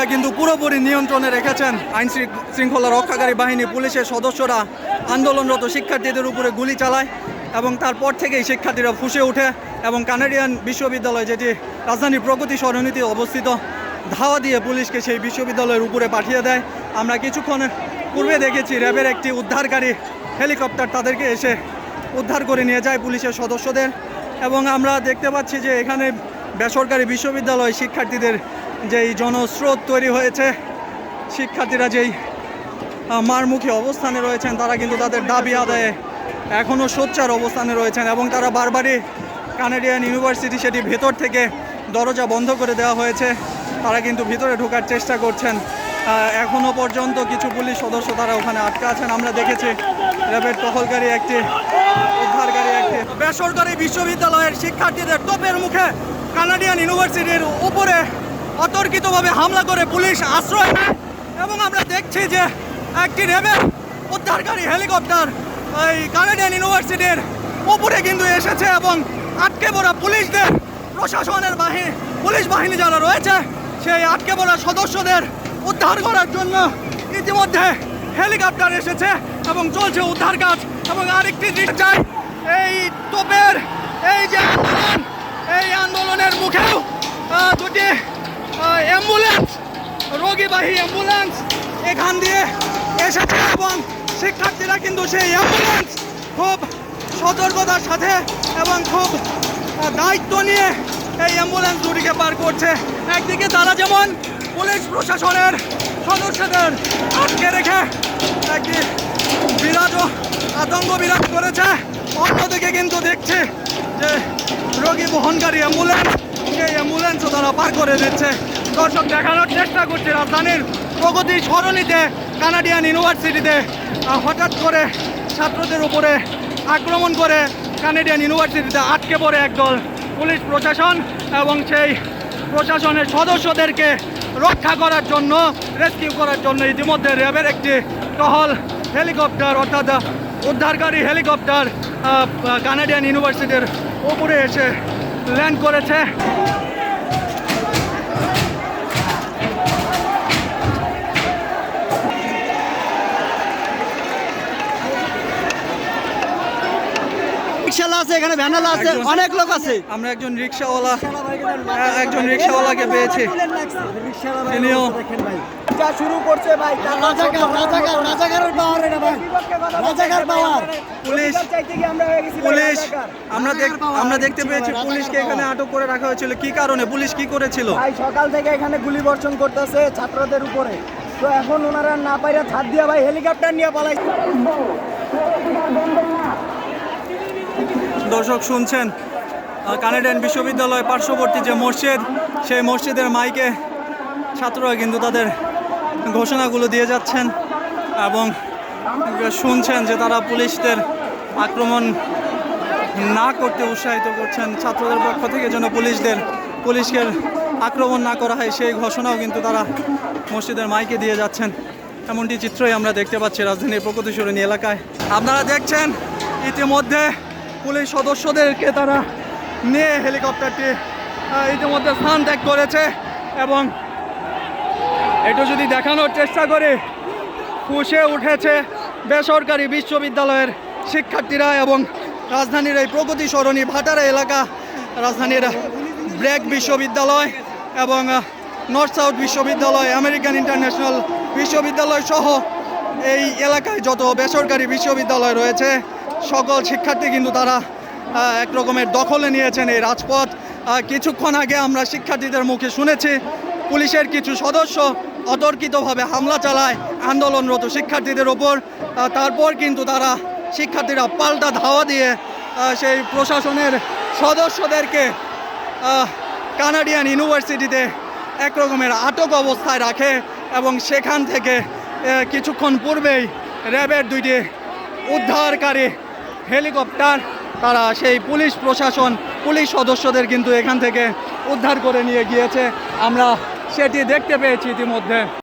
শিক্ষার্থীরা কিন্তু পুরোপুরি নিয়ন্ত্রণে রেখেছেন। আইন শৃঙ্খলা রক্ষাকারী বাহিনী, পুলিশের সদস্যরা আন্দোলনরত শিক্ষার্থীদের উপরে গুলি চালায় এবং তারপর থেকেই শিক্ষার্থীরা ফুসে ওঠে এবং কানাডিয়ান বিশ্ববিদ্যালয়, যেটি রাজধানীর প্রগতি সরণিতে অবস্থিত, ধাওয়া দিয়ে পুলিশকে সেই বিশ্ববিদ্যালয়ের উপরে পাঠিয়ে দেয়। আমরা কিছুক্ষণ পূর্বে দেখেছি র্যাবের একটি উদ্ধারকারী হেলিকপ্টার তাদেরকে এসে উদ্ধার করে নিয়ে যায় পুলিশের সদস্যদের এবং আমরা দেখতে পাচ্ছি যে এখানে বেসরকারি বিশ্ববিদ্যালয় শিক্ষার্থীদের যেই জনস্রোত তৈরি হয়েছে, শিক্ষার্থীরা যেই মারমুখী অবস্থানে রয়েছেন, তারা কিন্তু তাদের দাবি আদায়ে এখনও সোচ্চার অবস্থানে রয়েছেন এবং তারা বারবারই কানাডিয়ান ইউনিভার্সিটি সেটি ভেতর থেকে দরজা বন্ধ করে দেওয়া হয়েছে। তারা কিন্তু ভিতরে ঢোকার চেষ্টা করছেন। এখনও পর্যন্ত কিছু পুলিশ সদস্য তারা ওখানে আটকা আছেন। আমরা দেখেছি র্যাবের টহলকারী একটি, উদ্ধারকারী একটি বেসরকারি বিশ্ববিদ্যালয়ের শিক্ষার্থীদের তোপের মুখে কানাডিয়ান ইউনিভার্সিটির উপরে অতর্কিতভাবে হামলা করে পুলিশ আশ্রয় নেয় এবং আমরা দেখছি যে একটি র্যাবের উদ্ধারকারী হেলিকপ্টার এই কানাডিয়ান ইউনিভার্সিটির উপরে কিন্তু এসেছে এবং আটকে পড়া পুলিশদের প্রশাসনের বাহিনী পুলিশ বাহিনী যারা রয়েছে, সেই আটকে পড়া সদস্যদের উদ্ধার করার জন্য ইতিমধ্যে হেলিকপ্টার এসেছে এবং চলছে উদ্ধার কাজ এবং আরেকটি দিক চাই, এই তোপের, এই যে আন্দোলন, এই আন্দোলনের মুখেও দুটি অ্যাম্বুলেন্স রোগীবাহী অ্যাম্বুলেন্স এখান দিয়ে এসেছে এবং শিক্ষার্থীরা কিন্তু সেই অ্যাম্বুলেন্স খুব সতর্কতার সাথে এবং খুব দায়িত্ব নিয়ে এই অ্যাম্বুলেন্স দুটিকে পার করছে। একদিকে তারা যেমন পুলিশ প্রশাসনের সদস্যদের আটকে রেখে একটি বিরাট আতঙ্ক বিরাজ করেছে, অন্যদিকে কিন্তু দেখছে যে রোগী বহনকারী অ্যাম্বুলেন্স সেই অ্যাম্বুলেন্সও তারা পার করে দিচ্ছে। দর্শক দেখানোর চেষ্টা করছে রাজধানীর প্রগতি সরণিতে কানাডিয়ান ইউনিভার্সিটিতে। হঠাৎ করে ছাত্রদের উপরে আক্রমণ করে কানাডিয়ান ইউনিভার্সিটিতে আটকে পড়ে একদল পুলিশ প্রশাসন এবং সেই প্রশাসনের সদস্যদেরকে রক্ষা করার জন্য, রেস্কিউ করার জন্য ইতিমধ্যে র্যাবের একটি টহল হেলিকপ্টার অর্থাৎ উদ্ধারকারী হেলিকপ্টার কানাডিয়ান ইউনিভার্সিটির উপরে এসে ল্যান্ড করেছে রিক্সাওয়ালা আছে এখানে ভ্যানালা আছে অনেক লোক আছে। আমরা একজন রিক্সাওয়ালা একজন রিক্সাওয়ালাকে পেয়েছি। তিনিও যা শুরু করছে ভাই রাজাকার রাজাকার রাজাকারের পাওয়ার এটা ভাই। রাজাকার পাওয়ার পুলিশ আমরা হয়ে পুলিশ দেখতে পেয়েছি পুলিশকে এখানে আটক করে রাখা হয়েছিল। কি কারণে? পুলিশ কি করেছিল? ভাই সকাল থেকে এখানে গুলি বর্ষণ করতেছে ছাত্রদের উপরে। তো এখন ওনারা না পাইরা ছাদ দিয়া ভাই হেলিকপ্টার নিয়ে পালাই দর্শক শুনছেন কানাডিয়ান বিশ্ববিদ্যালয় পার্শ্ববর্তী যে মসজিদ, সেই মসজিদের মাইকে ছাত্ররা কিন্তু তাদের ঘোষণাগুলো দিয়ে যাচ্ছেন এবং শুনছেন যে তারা পুলিশদের আক্রমণ না করতে উৎসাহিত করছেন। ছাত্রদের পক্ষ থেকে যেন পুলিশদের, পুলিশকে আক্রমণ না করা হয়, সেই ঘোষণাও কিন্তু তারা মসজিদের মাইকে দিয়ে যাচ্ছেন। এমনটি চিত্রই আমরা দেখতে পাচ্ছি রাজধানীর প্রকৃতি সরণী এলাকায়। আপনারা দেখছেন, ইতিমধ্যে পুলিশ সদস্যদেরকে তারা নিয়ে হেলিকপ্টারটি ইতিমধ্যে স্থান ত্যাগ করেছে এবং একটু যদি দেখানোর চেষ্টা করি, ফুসে উঠেছে বেসরকারি বিশ্ববিদ্যালয়ের শিক্ষার্থীরা এবং রাজধানীর এই প্রগতি সরণি ভাটারা এলাকা, রাজধানীর ব্র্যাক বিশ্ববিদ্যালয় এবং নর্থ সাউথ বিশ্ববিদ্যালয়, আমেরিকান ইন্টারন্যাশনাল বিশ্ববিদ্যালয় সহ এই এলাকায় যত বেসরকারি বিশ্ববিদ্যালয় রয়েছে সকল শিক্ষার্থী কিন্তু তারা এক রকমের দখলে নিয়েছেন এই রাজপথ। কিছুক্ষণ আগে আমরা শিক্ষার্থীদের মুখে শুনেছি, পুলিশের কিছু সদস্য অতর্কিতভাবে হামলা চালায় আন্দোলনরত শিক্ষার্থীদের ওপর। তারপর কিন্তু তারা শিক্ষার্থীরা পাল্টা ধাওয়া দিয়ে সেই প্রশাসনের সদস্যদেরকে কানাডিয়ান ইউনিভার্সিটিতে এক রকমের আটক অবস্থায় রাখে এবং সেখান থেকে কিছুক্ষণ পূর্বেই র্যাবের দুইটি উদ্ধারকারী হেলিকপ্টার, তারা সেই পুলিশ প্রশাসন, পুলিশ সদস্যদের কিন্তু এখান থেকে উদ্ধার করে নিয়ে গিয়েছে। আমরা সেটি দেখতে পেয়েছি ইতিমধ্যে।